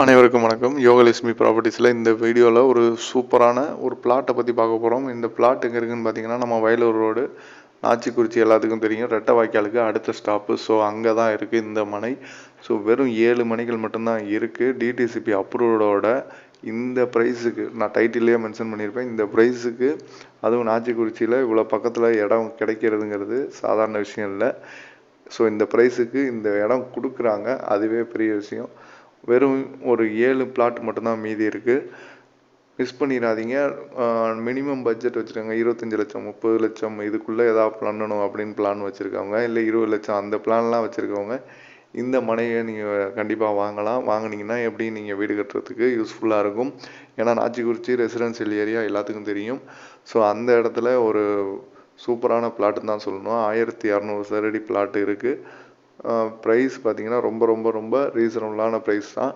அனைவருக்கும் வணக்கம். யோகலட்சுமி ப்ராப்பர்ட்டிஸில் இந்த வீடியோவில் ஒரு சூப்பரான ஒரு பிளாட்டை பற்றி பார்க்க போகிறோம் இந்த பிளாட் எங்கே இருக்குன்னு பார்த்தீங்கன்னா நம்ம வயலூர் ரோடு நாச்சிக்குறிச்சி எல்லாத்துக்கும் தெரியும். ரெட்டை வாய்க்காலுக்கு அடுத்த ஸ்டாப்பு ஸோ அங்கே தான் இருக்குது இந்த மனை. ஸோ வெறும் ஏழு மணிகள் மட்டும்தான் இருக்குது டிடிசிபி அப்ரூவோட இந்த ப்ரைஸுக்கு நான் டைட்டிலே மென்ஷன் பண்ணியிருப்பேன். இந்த ப்ரைஸுக்கு அதுவும் நாச்சிக்குறிச்சியில் இவ்வளோ பக்கத்தில் இடம் கிடைக்கிறதுங்கிறது சாதாரண விஷயம் இல்லை. ஸோ இந்த ப்ரைஸுக்கு இந்த இடம் கொடுக்குறாங்க. அதுவே பெரிய விஷயம். வெறும் ஒரு ஏழு பிளாட் மட்டும்தான் மீதி இருக்குது மிஸ் பண்ணிடாதீங்க. மினிமம் பட்ஜெட் வச்சுருக்காங்க. இருபத்தஞ்சி லட்சம் முப்பது லட்சம் இதுக்குள்ளே எதாவது பண்ணணும் அப்படின்னு பிளான் வச்சுருக்கவங்க இல்லை இருபது லட்சம் அந்த பிளான்லாம் வச்சுருக்கவங்க இந்த மனையை நீங்கள் கண்டிப்பாக வாங்கலாம். வாங்கினீங்கன்னா எப்படி நீங்கள் வீடு கட்டுறதுக்கு யூஸ்ஃபுல்லாக இருக்கும். ஏன்னா நாச்சிக்குறிச்சி ரெசிடென்சியல் ஏரியா எல்லாத்துக்கும் தெரியும். ஸோ அந்த இடத்துல ஒரு சூப்பரான பிளாட்டு தான் சொல்லணும். ஆயிரத்தி இரநூறு சதுரடி பிளாட் இருக்குது ப்ரைஸ் பார்த்தீங்கன்னா ரொம்ப ரொம்ப ரொம்ப ரீசனபுளான ப்ரைஸ் தான்.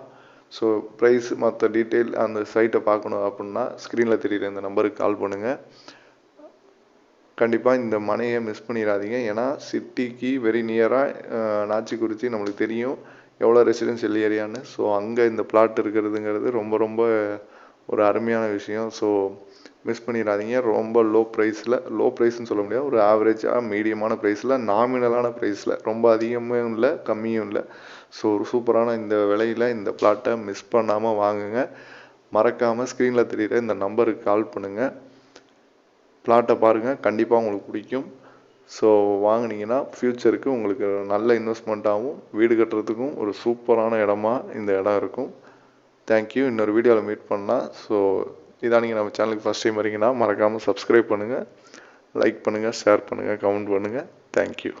ஸோ ப்ரைஸ் மற்ற டீட்டெயில் அந்த சைட்டை பார்க்கணும் அப்படின்னா ஸ்க்ரீனில் தெரியுற இந்த நம்பருக்கு கால் பண்ணுங்கள் கண்டிப்பாக இந்த மனையை மிஸ் பண்ணிடாதீங்க. ஏன்னா சிட்டிக்கு வெரி நியராக நாச்சிக்குறிச்சி நம்மளுக்கு தெரியும். எவ்வளோ ரெசிடென்ஷியல் ஏரியான்னு ஸோ அங்கே இந்த பிளாட் இருக்கிறதுங்கிறது ரொம்ப ரொம்ப ஒரு அருமையான விஷயம். ஸோ மிஸ் பண்ணிடாதீங்க. ரொம்ப லோ ப்ரைஸில் லோ ப்ரைஸ்னு சொல்ல முடியாது. ஒரு ஆவரேஜாக மீடியமான ப்ரைஸில் நாமினலான ப்ரைஸில் ரொம்ப அதிகமும் இல்லை கம்மியும் இல்லை. ஸோ ஒரு சூப்பரான இந்த விலையில் இந்த பிளாட்டை மிஸ் பண்ணாமல் வாங்குங்க. மறக்காமல் ஸ்க்ரீனில் தெரிகிற இந்த நம்பருக்கு கால் பண்ணுங்கள் பிளாட்டை பாருங்கள் கண்டிப்பாக உங்களுக்கு பிடிக்கும். ஸோ வாங்கினீங்கன்னா ஃப்யூச்சருக்கு உங்களுக்கு நல்ல இன்வெஸ்ட்மெண்ட்டாகவும் வீடு கட்டுறதுக்கும் ஒரு சூப்பரான இடமா இந்த இடம் இருக்கும். தேங்க்யூ இன்னொரு வீடியோவில் மீட் பண்ணலாம். ஸோ இதான் நீங்கள் நம்ம சேனலுக்கு ஃபஸ்ட் டைம் வரீங்கன்னா மறக்காமல் சப்ஸ்கிரைப் பண்ணுங்கள் லைக் பண்ணுங்கள் ஷேர் பண்ணுங்கள் கமெண்ட் பண்ணுங்கள் தேங்க்யூ